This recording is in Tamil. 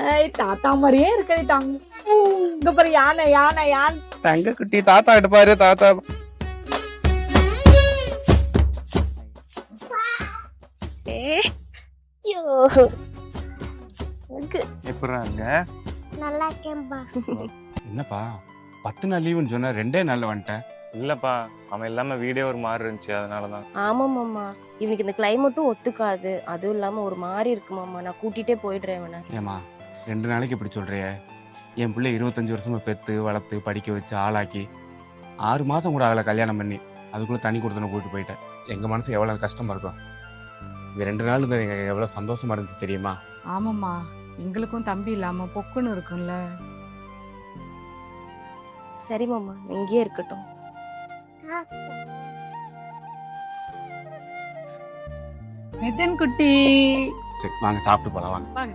ஏய் தாத்தா மாதிரியே இருக்கடி தாங்க இங்க பாரு யானை யானை யானை. தங்க குட்டி தாத்தா கிட்ட பாரு தாத்தா. என்னப்பா பத்து நாள் லீவுன்னு சொன்ன ரெண்டே நாள்ல வந்துட்டேன். இல்லப்பா அவன் இல்லாம வீடே ஒரு மாதிரி இருந்துச்சு அதனாலதான். ஆமா மாமா இவனுக்கு இந்த கிளைமேட்டும் ஒத்துக்காது. அதுவும் இல்லாம ஒரு மாதிரி இருக்கு மாமா நான் கூட்டிட்டே போயிடுறேன் இவனை. ஏமா ரெண்டு நாளைக்கு இப்படி சொல்றியே? என் பிள்ளை இருபத்தஞ்சு வருஷமா பெத்து வளர்த்து படிக்க வச்சு ஆளாக்கி ஆறு மாசம் கூட ஆகல கல்யாணம் பண்ணி. அதுக்குள்ள தனி கொடுத்தன கூட்டு போயிட்டேன். எங்க மனசு எவ்வளவு கஷ்டமா இருக்கும். இந்த ரெண்டு நாள் இந்த எங்க எவ்வளவு சந்தோஷமா இருந்துச்சு தெரியுமா? ஆமாம்மா. எங்களுக்கும் தம்பி இல்லாம பொக்குன்னு இருக்கும்ல. சரி மாமா இங்கேயே இருக்கட்டும். மிதன் குட்டி. சரி வாங்க சாப்பிட்டு போலாம் வாங்க. வாங்க.